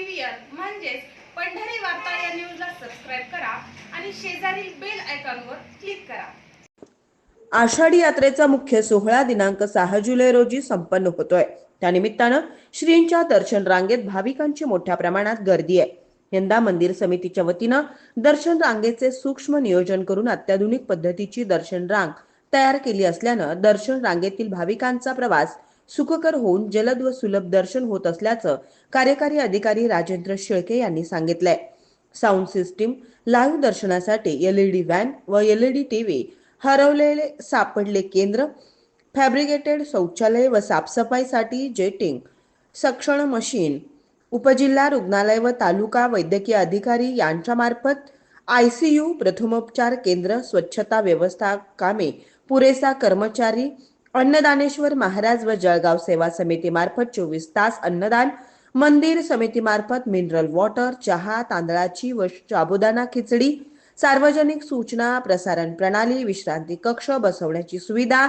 चॅनलवरील म्हणजेच पंढरी वार्ता या न्यूजला सबस्क्राईब करा आणि शेजारील बेल आयकॉनवर क्लिक करा. आषाढी यात्रेचा मुख्य सोहळा दिनांक सहा जुलै रोजी संपन्न होतोय. त्यानिमित्तानं श्रींच्या दर्शन रांगेत भाविकांची मोठ्या प्रमाणात गर्दी आहे. यंदा मंदिर समितीच्या वतीनं दर्शन रांगेचे सूक्ष्म नियोजन करून अत्याधुनिक पद्धतीची दर्शन रांग तयार केली असल्यानं दर्शन रांगेतील भाविकांचा प्रवास सुखकर होऊन जलद व सुलभ दर्शन होत असल्याचं कार्यकारी अधिकारी राजेंद्र शेळके यांनी सांगितलंय. साऊंड सिस्टीम लाईव्ह दर्शनासाठी एलईडी व्हॅन व एलईडी टीव्ही हरवलेले सापडले केंद्र फॅब्रिकेटेड शौचालय व साफसफाईसाठी जेटिंग सक्षण मशीन उपजिल्हा रुग्णालय व तालुका वैद्यकीय अधिकारी यांच्यामार्फत आय सी यू प्रथमोपचार केंद्र स्वच्छता व्यवस्था कामे पुरेसा कर्मचारी अन्नदानेश्वर महाराज व जळगाव सेवा समितीमार्फत चोवीस तास अन्नदान मंदिर समितीमार्फत मिनरल वॉटर चहा तांदळाची व साबुदाणा खिचडी सार्वजनिक सूचना प्रसारण प्रणाली विश्रांती कक्ष बसवण्याची सुविधा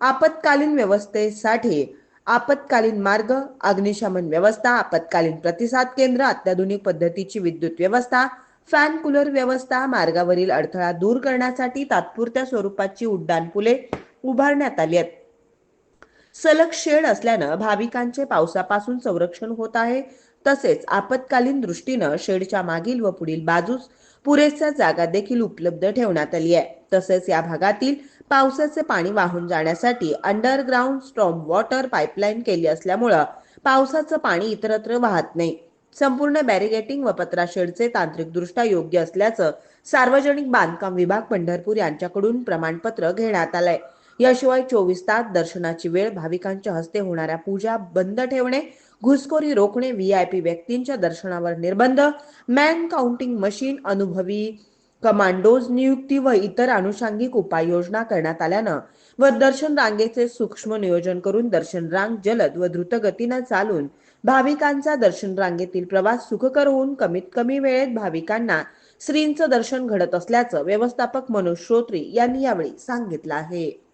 आपत्कालीन व्यवस्थेसाठी आपत्कालीन मार्ग अग्निशमन व्यवस्था आपत्कालीन प्रतिसाद केंद्र अत्याधुनिक पद्धतीची विद्युत व्यवस्था फॅन कूलर व्यवस्था मार्गावरील अडथळा दूर करण्यासाठी तात्पुरत्या स्वरूपाची उड्डाणपुले उभारण्यात आली आहेत. सलग शेड असल्यानं भाविकांचे पावसापासून संरक्षण होत आहे. तसेच आपत्कालीन दृष्टीनं शेडच्या मागील व पुढील बाजूस पुरेसा जागा देखील उपलब्ध ठेवण्यात आली आहे. तसेच या भागातील पावसाचे पाणी वाहून जाण्यासाठी अंडरग्राऊंड स्ट्रॉम वॉटर पाईपलाईन केली असल्यामुळं पावसाचं पाणी इतरत्र वाहत नाही. संपूर्ण बॅरिगेटिंग व पत्रा शेडचे तांत्रिकदृष्ट्या योग्य असल्याचं सार्वजनिक बांधकाम विभाग पंढरपूर यांच्याकडून प्रमाणपत्र घेण्यात आलंय. याशिवाय चोवीस तास दर्शनाची वेळ भाविकांच्या हस्ते होणाऱ्या पूजा बंद ठेवणे घुसखोरी रोखणे व्हीआयपी व्यक्तींच्या दर्शनावर निर्बंध मॅन काउंटिंग मशीन अनुभवी कमांडोज नियुक्ती व इतर अनुषंगिक उपाययोजना करण्यात आल्यानं व दर्शन रांगेचे सूक्ष्म नियोजन करून दर्शन रांग जलद व द्रुतगतीनं चालून भाविकांचा दर्शन रांगेतील प्रवास सुखकर होऊन कमीत कमी वेळेत भाविकांना श्रींचं दर्शन घडत असल्याचं व्यवस्थापक मनोज श्रोत्री यांनी यावेळी सांगितलं आहे.